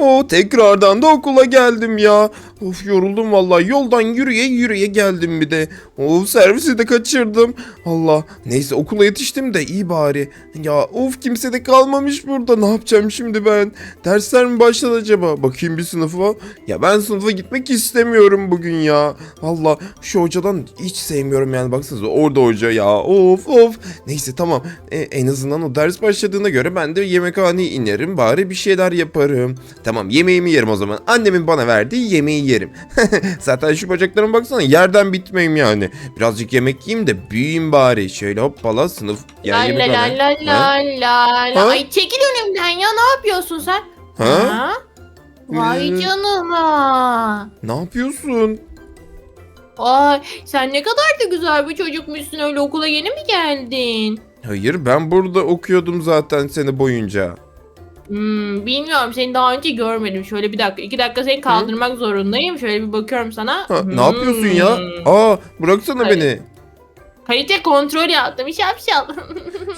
O tekrardan da okula geldim ya. Of yoruldum vallahi. Yoldan yürüye yürüye geldim bir de. Of servisi de kaçırdım. Allah. Neyse okula yetiştim de iyi bari. Ya of kimse de kalmamış burada. Ne yapacağım şimdi ben? Dersler mi başladı acaba? Bakayım bir sınıfa. Ya ben sınıfa gitmek istemiyorum bugün ya. Allah şu hocadan hiç sevmiyorum yani baksanıza orada hoca ya. Of of. Neyse tamam. E, en azından o ders başladığına göre ben de yemekhaneye inerim. Bari bir şeyler yaparım. Tamam yemeğimi yerim o zaman. Annemin bana verdiği yemeği yerim. Zaten şu bacaklarıma baksana yerden bitmeyim yani. Birazcık yemek yiyeyim de büyüyeyim bari. Şöyle hoppala sınıf. La la la la la Ha? la la. Ha? Ay çekil önümden ya ne yapıyorsun sen? Ha? Vay Ee, canına. Ne yapıyorsun? Ay sen ne kadar da güzel bir çocukmuşsun öyle okula yeni mi geldin? Hayır ben burada okuyordum zaten seni boyunca. Hmm, bilmiyorum seni daha önce görmedim. Şöyle bir dakika iki dakika seni kaldırmak zorundayım. Şöyle bir bakıyorum sana. Ha, Hmm. Ne yapıyorsun ya? Aa bıraksana Hayır. beni. Kalite kontrol yaptım şapşal.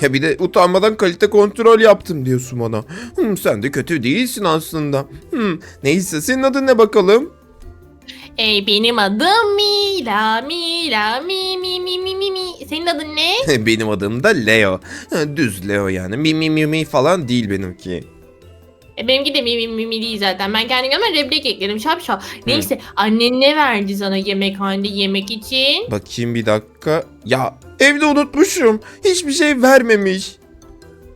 Ya bir de utanmadan kalite kontrol yaptım diyorsun bana. Hmm, sen de kötü değilsin aslında. Hmm, neyse senin adın ne bakalım? Ey benim adım Mila Mila mi mi mi mi mi mi. Senin adın ne? Benim adım da Leo. Ha, Düz Leo yani. Mi mi mi mi falan değil benimki. E, benimki de mi mi mi mi değil zaten. Ben kendi kendime replik ekledim şapşal. Neyse annen ne verdi sana yemekhanede yemek için? Bakayım bir dakika. Ya evde unutmuşum. Hiçbir şey vermemiş.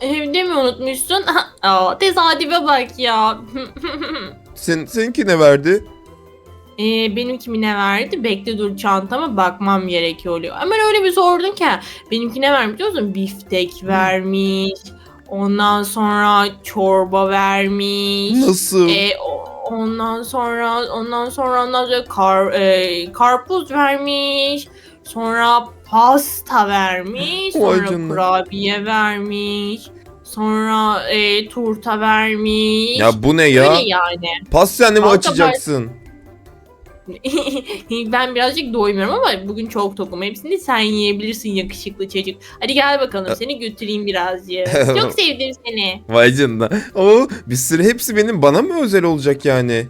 Evde mi unutmuşsun? Aa, tesadüfe bak ya. Sen, seninki ne verdi? Ee, benimki ne verdi? Bekle dur çantama bakmam gerekiyor oluyor. Hemen öyle bir sordun ki. Benimki ne vermiş biliyor musun? Biftek vermiş. Ondan sonra çorba vermiş. Nasıl? O- ondan sonra ondan sonra ondan sonra kar, e, karpuz vermiş. Sonra pasta vermiş. Sonra canına. kurabiye vermiş. Sonra e, turta vermiş. ya bu ne ya? Öyle yani. Pastanemi Halka açacaksın. ben birazcık doymuyorum ama bugün çok tokum. Hepsini sen yiyebilirsin yakışıklı çocuk. Hadi gel bakalım seni götüreyim birazcık. çok sevdim seni. Vay canına. Oo, bir sürü hepsi benim bana mı özel olacak yani?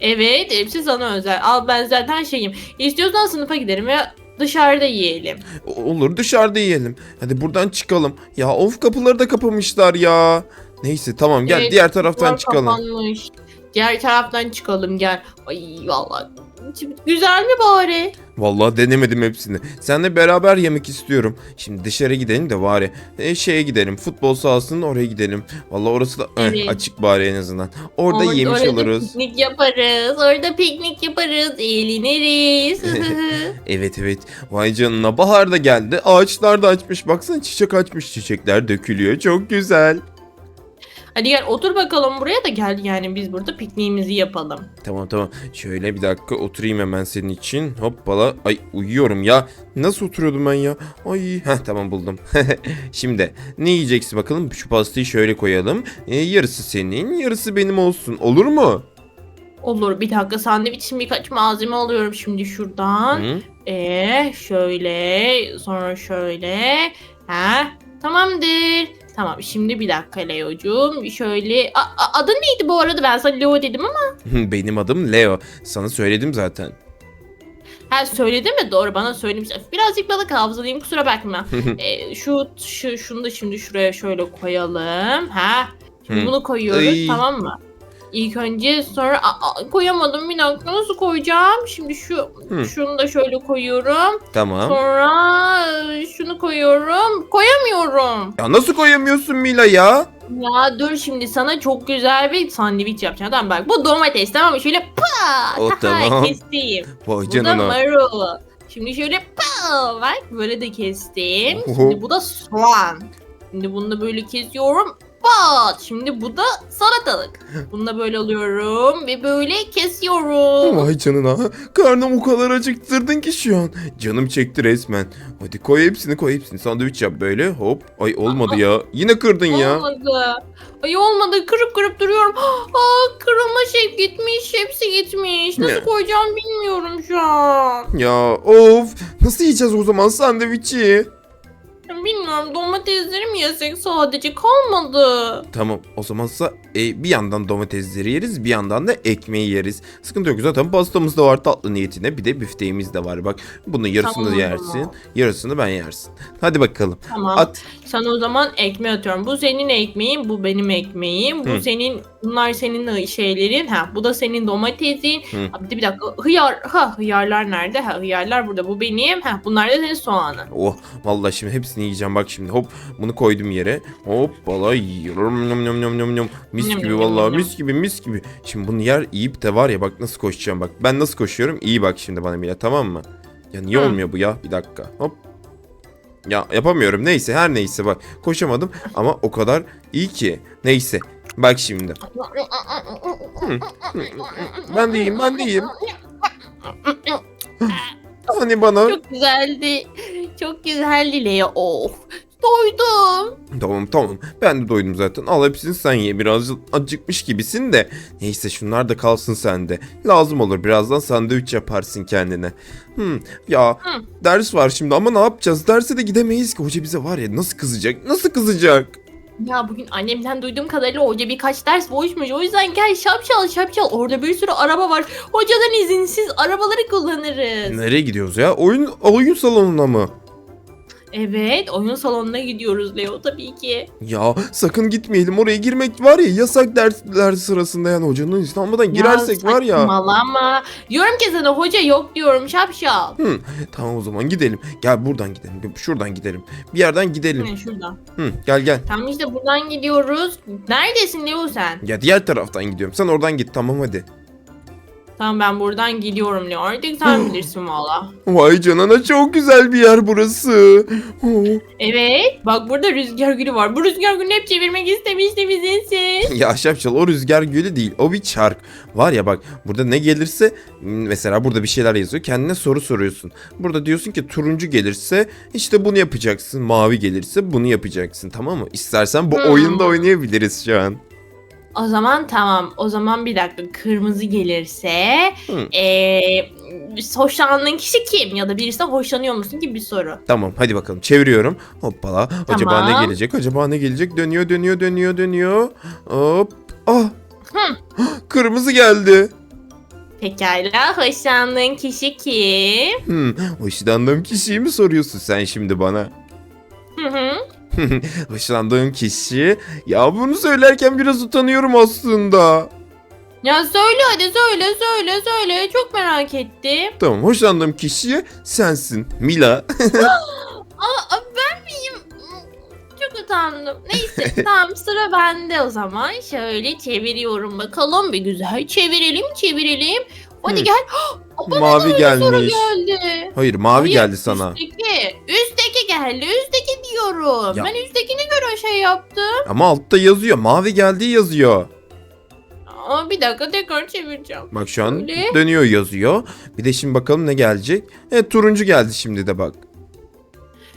Evet hepsi sana özel. Al ben zaten şeyim. İstiyorsan sınıfa giderim ve dışarıda yiyelim. Olur dışarıda yiyelim. Hadi buradan çıkalım. Ya of kapıları da kapamışlar ya. Neyse tamam gel Evet, diğer taraftan çıkalım. kapanmış. Diğer taraftan çıkalım gel. Ay vallahi güzel mi bari? Vallahi denemedim hepsini. Seninle beraber yemek istiyorum. Şimdi dışarı gidelim de bari. E, şeye gidelim. Futbol sahasının oraya gidelim. Vallahi orası da eh, Evet. açık bari en azından. Orada Or- yemiş orada oluruz. Piknik yaparız. Orada piknik yaparız. Eğleniriz. Evet evet. Vay canına bahar da geldi. Ağaçlar da açmış. Baksana çiçek açmış. Çiçekler dökülüyor. Çok güzel. Hadi gel otur bakalım buraya da gel yani biz burada pikniğimizi yapalım. Tamam tamam. Şöyle bir dakika oturayım hemen senin için. Hoppala. Ay uyuyorum ya. Nasıl oturuyordum ben ya? Ay. Heh tamam buldum. Şimdi ne yiyeceksin bakalım? Şu pastayı şöyle koyalım. Ee, yarısı senin, yarısı benim olsun. Olur mu? Olur bir dakika sandviç için birkaç malzeme alıyorum şimdi şuradan. Hı? Ee, şöyle sonra şöyle. Ha tamamdır. Tamam şimdi bir dakika Leo'cum. Şöyle A- a- adın neydi bu arada ben sana Leo dedim ama. benim adım Leo. Sana söyledim zaten. Ha söyledin mi doğru bana söylemişler. Birazcık balık hafızalıyım kusura bakma. ee, şu, şu şunu da şimdi şuraya şöyle koyalım. Ha şimdi Hı. bunu koyuyoruz Ay. tamam mı? İlk önce sonra Aa, aa, koyamadım bir dakika nasıl koyacağım? Şimdi şu Hı. şunu da şöyle koyuyorum. Tamam. Sonra e, şunu koyuyorum. Koyamıyorum. Ya nasıl koyamıyorsun Mila ya? Ya dur şimdi sana çok güzel bir sandviç yapacağım. Tamam bak bu domates tamam mı? Şöyle pa O tamam. kestim. Vay Bu da canına. marul. Şimdi şöyle pa bak böyle de kestim. Oho. Şimdi bu da soğan. Şimdi bunu da böyle kesiyorum. Pat. Şimdi bu da salatalık. Bunu da böyle alıyorum ve böyle kesiyorum. Vay canına. Karnım o kadar acıktırdın ki şu an. Canım çekti resmen. Hadi koy hepsini koy hepsini. Sandviç yap böyle. Hop. Ay olmadı ya. Yine kırdın ya. Olmadı. Ay olmadı. Kırıp kırıp duruyorum. Aa kırılma şey gitmiş. Hepsi gitmiş. Nasıl Ne? koyacağım bilmiyorum şu an. Ya of. Nasıl yiyeceğiz o zaman sandviçi? Bilmiyorum domatesleri mi yesek sadece kalmadı. Tamam o zamansa e, bir yandan domatesleri yeriz bir yandan da ekmeği yeriz. Sıkıntı yok zaten pastamız da var tatlı niyetine bir de büfteğimiz de var bak. Bunun yarısını Tamam yersin zaman. yarısını ben yersin. Hadi bakalım Tamam. at. Sana o zaman ekmeği atıyorum. Bu senin ekmeğin, bu benim ekmeğim. Bu Hı. senin, bunlar senin şeylerin. Ha, bu da senin domatesin. Hı. Bir dakika. Hıyar, ha hıyarlar nerede? Ha hıyarlar burada. Bu benim. Ha bunlar da senin soğanın. Oh vallahi şimdi hepsini yiyeceğim bak şimdi hop bunu koydum yere. Hop vallahi yiyorum. Mis Yum, gibi yum, yum, vallahi yum. mis gibi mis gibi. Şimdi bunu yer yiyip de var ya bak nasıl koşacağım bak. Ben nasıl koşuyorum iyi bak şimdi bana Mila tamam mı? Ya niye Hı. olmuyor bu ya bir dakika hop. Ya yapamıyorum neyse her neyse bak koşamadım ama o kadar iyi ki. Neyse bak şimdi. Ben de iyiyim ben de iyiyim. Hani bana Çok güzeldi. Çok güzeldi Leo. Of. Doydum. Tamam tamam. Ben de doydum zaten. Al hepsini sen ye. Biraz acıkmış gibisin de. Neyse şunlar da kalsın sende. Lazım olur. Birazdan sandviç yaparsın kendine. Hmm, ya Hı. ders var şimdi ama ne yapacağız? Derse de gidemeyiz ki. Hoca bize var ya nasıl kızacak? Nasıl kızacak? Ya bugün annemden duyduğum kadarıyla hoca birkaç ders boşmuş. O yüzden gel şapşal şapşal. Orada bir sürü araba var. Hocadan izinsiz arabaları kullanırız. Nereye gidiyoruz ya? Oyun oyun salonuna mı? Evet oyun salonuna gidiyoruz Leo tabii ki. Ya sakın gitmeyelim. Oraya girmek var ya yasak dersler sırasında yani hocanın izni almadan girersek var ya. Saçmalama. Diyorum ki sana hoca yok diyorum şapşal. Hı, tamam o zaman gidelim. Gel buradan gidelim. Şuradan gidelim. Bir yerden gidelim. Ne şurada. Hı, gel gel. Tamam işte buradan gidiyoruz. Neredesin Leo sen? Ya diğer taraftan gidiyorum. Sen oradan git tamam hadi. Tamam ben buradan gidiyorum Leo. Artık sen bilirsin valla. Vay canına çok güzel bir yer burası. Evet. Bak burada rüzgar gülü var. Bu rüzgar gülünü hep çevirmek istemiştim izinsiz. ya Şapşal o rüzgar gölü değil o bir çark. Var ya bak burada ne gelirse mesela burada bir şeyler yazıyor kendine soru soruyorsun. Burada diyorsun ki turuncu gelirse işte bunu yapacaksın. Mavi gelirse bunu yapacaksın tamam mı? İstersen bu Hmm. oyunda oynayabiliriz şu an. O zaman tamam. O zaman bir dakika. Kırmızı gelirse Hı. eee hoşlandığın kişi kim? Ya da birisi hoşlanıyor musun gibi bir soru. Tamam hadi bakalım çeviriyorum. Hoppala. Acaba Tamam. ne gelecek? Acaba ne gelecek? Dönüyor dönüyor dönüyor dönüyor. Hop. Ah. Hı. Kırmızı geldi. Pekala. Hoşlandığın kişi kim? Hmm, hoşlandığım kişiyi mi soruyorsun sen şimdi bana? Hı hı. Hoşlandığım kişi... Ya bunu söylerken biraz utanıyorum aslında. Ya söyle hadi söyle söyle söyle. Çok merak ettim. Tamam hoşlandığım kişi sensin. Mila. Aa ben miyim? Çok utandım. Neyse tamam sıra bende o zaman. Şöyle çeviriyorum bakalım. Bir güzel çevirelim çevirelim. Hadi Hı. gel. Bana Mavi soru gelmiş. geldi. Hayır mavi Hayır, geldi sana. Üstteki. Üstteki geldi. Üstteki diyorum. Ya. Ben üsttekine göre şey yaptım. Ama altta yazıyor. Mavi geldiği yazıyor. Aa, bir dakika tekrar çevireceğim. Bak şu an Öyle. dönüyor yazıyor. Bir de şimdi bakalım ne gelecek. Evet turuncu geldi şimdi de bak.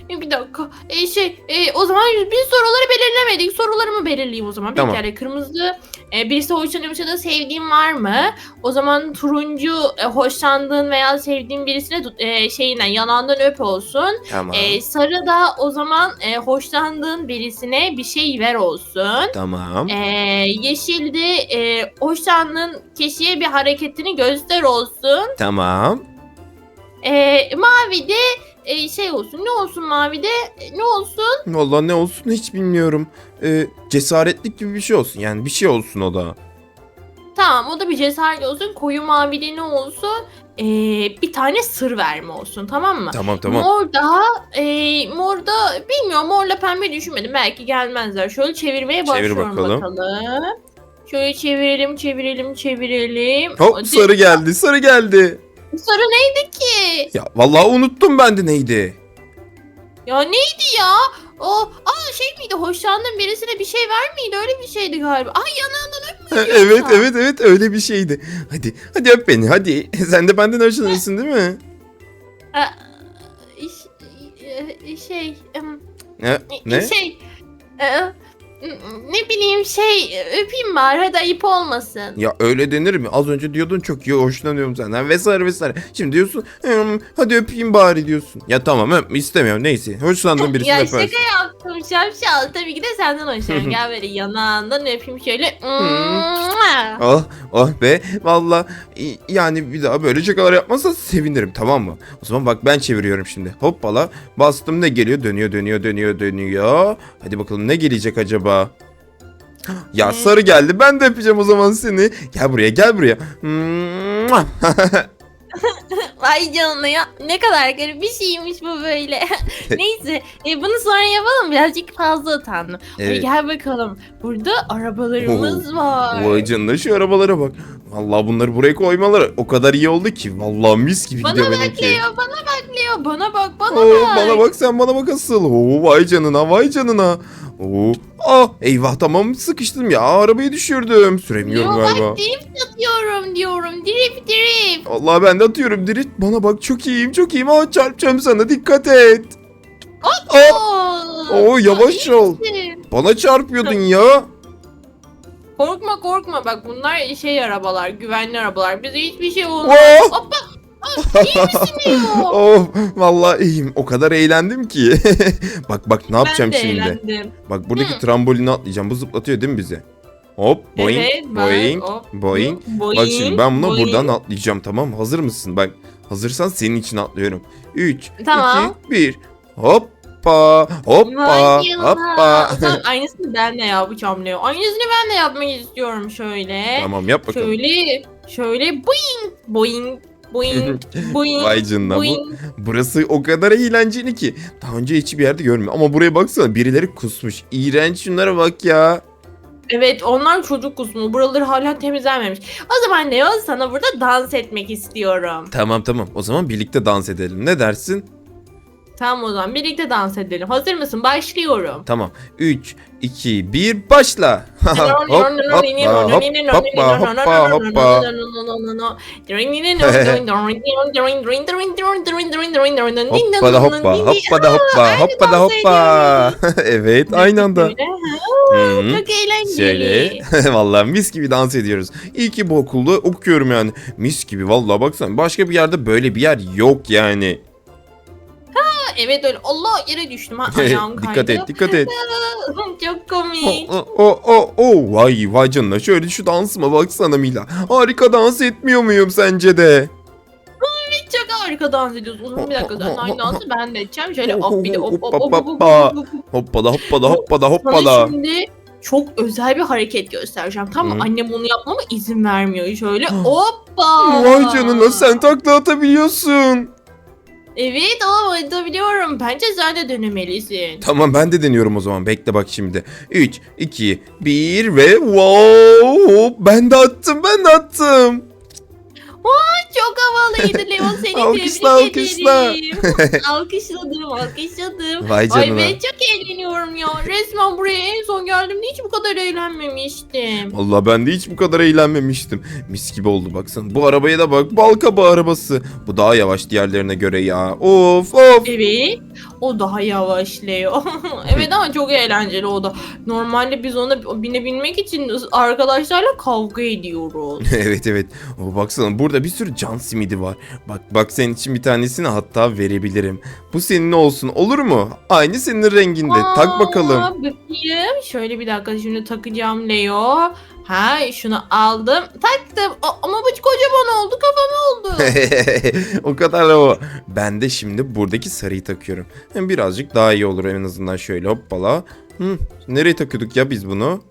E, bir dakika. E, şey e, o zaman biz soruları belirlemedik. Sorularımı belirleyeyim o zaman. Bir Tamam. kere kırmızı e, birisi hoşlanıyormuş ya da sevdiğin var mı? O zaman turuncu e, hoşlandığın veya sevdiğin birisine e, şeyinden yanağından öp olsun. Tamam. E, sarı da o zaman e, hoşlandığın birisine bir şey ver olsun. Tamam. E, yeşil de e, hoşlandığın kişiye bir hareketini göster olsun. Tamam. E, mavi de e, şey olsun. Ne olsun mavi de E, ne olsun? Vallahi ne olsun hiç bilmiyorum. Ee, cesaretlik gibi bir şey olsun. Yani bir şey olsun o da. Tamam o da bir cesaret olsun. Koyu mavi de ne olsun? E, bir tane sır verme olsun tamam mı? Tamam tamam. Mor da e, mor da bilmiyorum morla pembe düşünmedim. Belki gelmezler. Şöyle çevirmeye Çevir başlıyorum bakalım. bakalım. Şöyle çevirelim çevirelim çevirelim. Hop Hadi. sarı geldi sarı geldi. Sarı neydi ki? Ya vallahi unuttum ben de neydi. Ya neydi ya? O aa şey miydi? Hoşlandığın birisine bir şey ver miydi? Öyle bir şeydi galiba. Ay yanağından öp mü evet evet evet öyle bir şeydi. Hadi hadi öp beni hadi. Sen de benden hoşlanıyorsun değil mi? İş- e, şey em, Ne? ne? şey e, Ne bileyim şey öpeyim bari hadi ayıp olmasın. Ya öyle denir mi? Az önce diyordun çok iyi hoşlanıyorum senden vesaire vesaire. Şimdi diyorsun "Hmm, hadi öpeyim bari diyorsun. Ya tamam öpme istemiyorum neyse. Hoşlandığın birisini ya öpersin. şaka yaptım şapşal tabii ki de senden hoşlanıyorum. Gel böyle yanağından öpeyim şöyle. Oh oh be valla yani bir daha böyle şakalar yapmazsan sevinirim tamam mı? O zaman bak ben çeviriyorum şimdi. Hoppala bastım ne geliyor dönüyor dönüyor dönüyor dönüyor. Hadi bakalım ne gelecek acaba? Ya Ne? sarı geldi ben de öpeceğim o zaman seni. Gel buraya gel buraya. Vay canına ya ne kadar garip bir şeymiş bu böyle. Neyse e, bunu sonra yapalım birazcık fazla utandım. Evet. gel bakalım burada arabalarımız var. Vay canına şu arabalara bak. Vallahi bunları buraya koymaları o kadar iyi oldu ki. Vallahi mis gibi Bana gidiyor bak benimki. Leo bana bak Leo bana bak bana Oo, bak. bana bak sen bana bak asıl. Oo, vay canına vay canına. Oo. Ah eyvah tamam sıkıştım ya arabayı düşürdüm. Süremiyorum Leo galiba. bak drift atıyorum diyorum drift drift. Allah ben de atıyorum dirit. Bana bak çok iyiyim çok iyiyim. Aa çarpacağım sana dikkat et. Aa, Oo, Oo, yavaş ol. bana çarpıyordun ya. Korkma korkma bak bunlar şey arabalar güvenli arabalar bize hiçbir şey olmaz. Hoppa. İyi misin Leo? Oh vallahi iyiyim. O kadar eğlendim ki. bak bak ne yapacağım ben de şimdi. eğlendim. Bak buradaki Hı. trambolini atlayacağım. Bu zıplatıyor değil mi bizi? Hop boing evet, boing hop, boing. boing, Bak şimdi ben buna boing. buradan atlayacağım tamam mı? Hazır mısın? Bak hazırsan senin için atlıyorum. 3, Tamam. 2, 1. Hoppa hoppa Vay hoppa. Zaman aynısını ben de yapacağım Leo. Aynısını ben de yapmak istiyorum şöyle. tamam yap bakalım. Şöyle şöyle boing boing boing boing. Vay canına bu. boing. Burası o kadar eğlenceli ki. Daha önce hiçbir yerde görmüyorum. Ama buraya baksana birileri kusmuş. İğrenç şunlara bak ya. Evet onlar çocuk kusmu. Buraları hala temizlenmemiş. O zaman Leo sana burada dans etmek istiyorum. Tamam tamam o zaman birlikte dans edelim. Ne dersin? Tamam o zaman birlikte dans edelim. Hazır mısın? Başlıyorum. Tamam. 3, 2, 1 başla. hop hoppa hoppa hoppa hoppa. Hoppala hoppa hoppada hoppa hoppada hoppa. evet aynı anda. Hı. Çok eğlenceli. Şöyle. vallahi mis gibi dans ediyoruz. İyi ki bu okulda okuyorum yani. Mis gibi vallahi baksana. Başka bir yerde böyle bir yer yok yani. Evet öyle. Allah yere düştüm ha ayağım kaydı. dikkat et dikkat et. Çok komik. O, o, o, o, vay vay canına. Şöyle şu dansıma baksana Mila. Harika dans etmiyor muyum sence de? Çok harika dans ediyorsun. O zaman bir dakika sen aynı dansı ben de edeceğim. Şöyle Hop, bir de hop hop hop hop hop hoppa. hop hop. Hoppala hoppala hoppala Sana hoppala. şimdi çok özel bir hareket göstereceğim. Tamam mı? Hı. Annem bunu yapmama izin vermiyor. Şöyle hoppa. Vay canına sen takla atabiliyorsun. Evet ama atabiliyorum. Bence sen de denemelisin. Tamam ben de deniyorum o zaman. Bekle bak şimdi. 3, 2, 1 ve wow! Ben de attım ben de attım. Çok havalıydı Leo seni Alkışla, tebrik alkışla. ederim. alkışladım alkışladım. Vay Ay canına. ben çok eğleniyorum ya. Resmen buraya en son geldiğimde hiç bu kadar eğlenmemiştim. Vallahi ben de hiç bu kadar eğlenmemiştim. Mis gibi oldu baksana. Bu arabaya da bak. Bal kabağı arabası. Bu daha yavaş diğerlerine göre ya. Of of. Evet. O daha yavaş Leo. evet ama çok eğlenceli o da. Normalde biz ona binebilmek için arkadaşlarla kavga ediyoruz. evet evet. O baksana burada bir sürü can simidi var. Bak bak senin için bir tanesini hatta verebilirim. Bu senin olsun olur mu? Aynı senin renginde. Tak bakalım. Aa, Bakayım. Şöyle bir dakika şimdi takacağım Leo. Ha şunu aldım. Taktım. Ama bu kocaman oldu kafam oldu. o kadar o. Ben de şimdi buradaki sarıyı takıyorum. Hem birazcık daha iyi olur en azından şöyle hoppala. Hı, nereye takıyorduk ya biz bunu?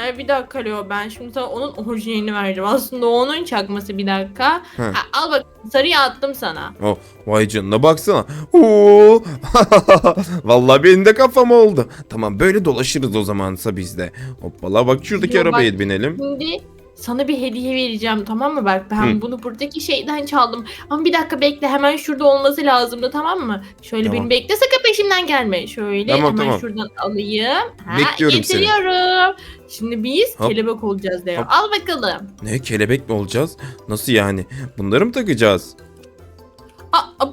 Ay, bir dakika Leo ben şimdi sana onun orijinalini vereceğim. Aslında onun çakması bir dakika. Ha, al bak sarıyı attım sana. Oh, vay canına baksana. Oo. Vallahi benim de kafam oldu. Tamam böyle dolaşırız o zamansa biz de. Hoppala bak şuradaki bak- arabaya binelim. Şimdi sana bir hediye vereceğim tamam mı? Bak ben Hı. bunu buradaki şeyden çaldım. Ama bir dakika bekle hemen şurada olması lazımdı tamam mı? Şöyle Tamam. beni bekle sakın peşimden gelme. Şöyle Tamam, hemen tamam. şuradan alayım. Ha, Bekliyorum seni. getiriyorum. Şimdi biz Hop. kelebek olacağız Leo. Hop. Al bakalım. Ne kelebek mi olacağız? Nasıl yani? Bunları mı takacağız? Aa, aa,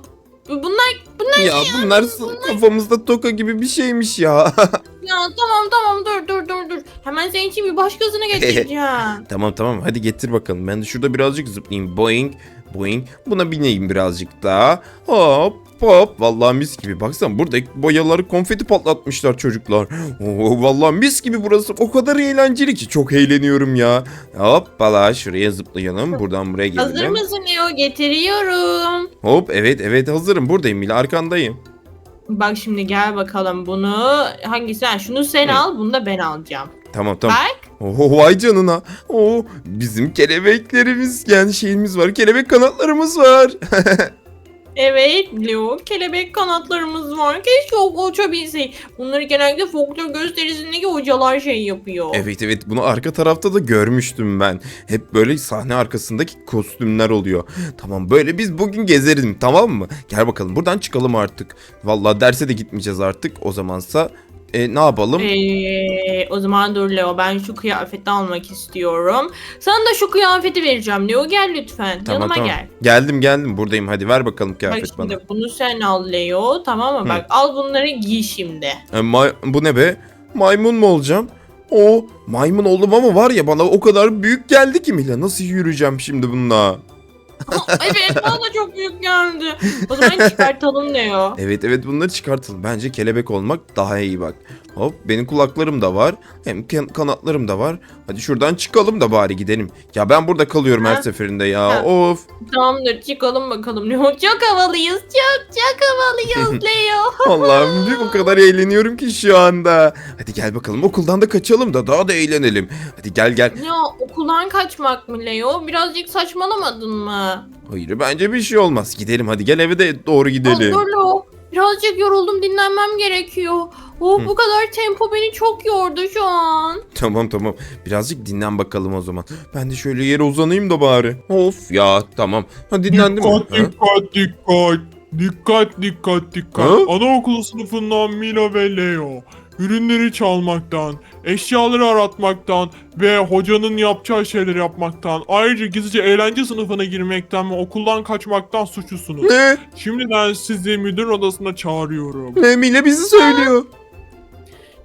bu- bunlar bunlar Ya bunlar kafamızda toka gibi bir şeymiş ya. ya tamam tamam dur dur dur dur. Hemen senin için bir başkasına getireceğim. Tamam tamam hadi getir bakalım. Ben de şurada birazcık zıplayayım. Boing boing. Buna bineyim birazcık daha. Hop hop. Vallahi mis gibi. Baksana burada boyaları konfeti patlatmışlar çocuklar. Oo, vallahi mis gibi burası. O kadar eğlenceli ki. Çok eğleniyorum ya. Hoppala şuraya zıplayalım. Buradan buraya Hazır gelelim. mısın Leo? Getiriyorum. Hop evet evet hazırım. Buradayım Mila arkandayım. Bak şimdi gel bakalım bunu. Hangisi? Ha, şunu sen Hı. al bunu da ben alacağım. Tamam tamam. Bak. Oho vay canına. Oo, bizim kelebeklerimiz yani şeyimiz var. Kelebek kanatlarımız var. Evet Leo kelebek kanatlarımız var. Keşke uçabilsek. Bunları genellikle folklor gösterisindeki hocalar şey yapıyor. Evet evet bunu arka tarafta da görmüştüm ben. Hep böyle sahne arkasındaki kostümler oluyor. Tamam böyle biz bugün gezerim tamam mı? Gel bakalım buradan çıkalım artık. Vallahi derse de gitmeyeceğiz artık. O zamansa e, ne yapalım? Ee, o zaman dur Leo ben şu kıyafeti almak istiyorum. Sana da şu kıyafeti vereceğim Leo gel lütfen. tamam Yanıma tamam. gel. Geldim geldim buradayım hadi ver bakalım Bak kıyafet şimdi bana. bunu sen al Leo tamam mı? Hı. Bak al bunları giy şimdi. E, may- bu ne be? Maymun mu olacağım? O maymun oldum ama var ya bana o kadar büyük geldi ki Mila. Nasıl yürüyeceğim şimdi bununla? evet bana da çok büyük geldi. O zaman çıkartalım Leo. Evet evet bunları çıkartalım. Bence kelebek olmak daha iyi bak. Hop benim kulaklarım da var. Hem kan- kanatlarım da var. Hadi şuradan çıkalım da bari gidelim. Ya ben burada kalıyorum her Ha? seferinde ya. Ha. Of. Tamamdır çıkalım bakalım Leo. Çok havalıyız çok çok havalıyız Leo. Allah'ım bir o kadar eğleniyorum ki şu anda. Hadi gel bakalım okuldan da kaçalım da daha da eğlenelim. Hadi gel gel. Ya okuldan kaçmak mı Leo? Birazcık saçmalamadın mı? Hayır bence bir şey olmaz. Gidelim hadi gel eve de doğru gidelim. Dur Leo. Birazcık yoruldum dinlenmem gerekiyor. Oh Hı. bu kadar tempo beni çok yordu şu an. Tamam tamam. Birazcık dinlen bakalım o zaman. Ben de şöyle yere uzanayım da bari. Of ya tamam. Ha dinlendim. mi? Dikkat Ha? dikkat dikkat. Dikkat dikkat dikkat. Ha? Anaokulu sınıfından Mila ve Leo. Ürünleri çalmaktan, eşyaları aratmaktan ve hocanın yapacağı şeyleri yapmaktan, ayrıca gizlice eğlence sınıfına girmekten ve okuldan kaçmaktan suçlusunuz. Ne? Şimdiden sizi müdür odasına çağırıyorum. Ne Mile bizi söylüyor.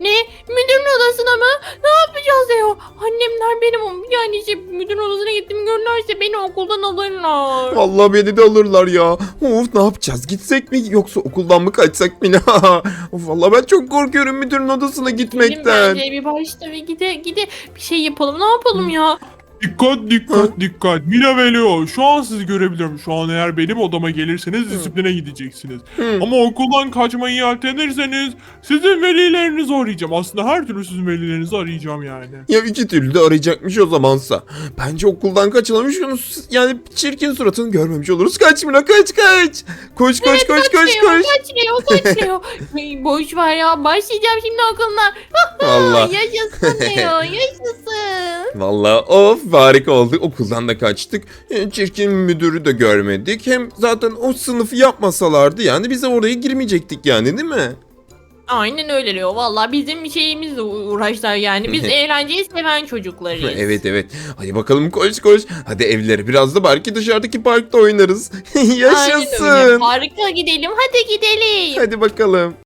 Ne? Müdürün odasına mı? Ne yapacağız Leo? Annemler benim yani işte müdürün odasına gittiğimi görürlerse beni okuldan alırlar. Vallahi beni de alırlar ya. Of ne yapacağız? Gitsek mi yoksa okuldan mı kaçsak mı? of vallahi ben çok korkuyorum müdürün odasına Benim gitmekten. bence bir başta ve gide gide bir şey yapalım. Ne yapalım ya? Dikkat dikkat dikkat. Mila şu an sizi görebilirim. Şu an eğer benim odama gelirseniz disipline gideceksiniz. Ama okuldan kaçmayı yeltenirseniz sizin velilerinizi arayacağım. Aslında her türlü sizin velilerinizi arayacağım yani. Ya iki türlü de arayacakmış o zamansa. Bence okuldan kaçalım şunu s- yani çirkin suratını görmemiş oluruz. Kaç Mila kaç kaç. Koş koş koş koş koş. Kaç Leo kaç Leo. Ay, Boş ver ya başlayacağım şimdi okuluna. Vallahi. Yaşasın Leo yaşasın. Vallahi of harika oldu. Okuldan da kaçtık. E, Çirkin müdürü de görmedik. Hem zaten o sınıfı yapmasalardı yani bize oraya girmeyecektik yani değil mi? Aynen öyle Leo. Valla bizim şeyimizle uğraşlar yani. Biz eğlenceyi seven çocuklarız. evet evet. Hadi bakalım koş koş. Hadi evlere biraz da belki dışarıdaki parkta oynarız. Aynen öyle. Yaşasın. Harika gidelim. Hadi gidelim. Hadi bakalım.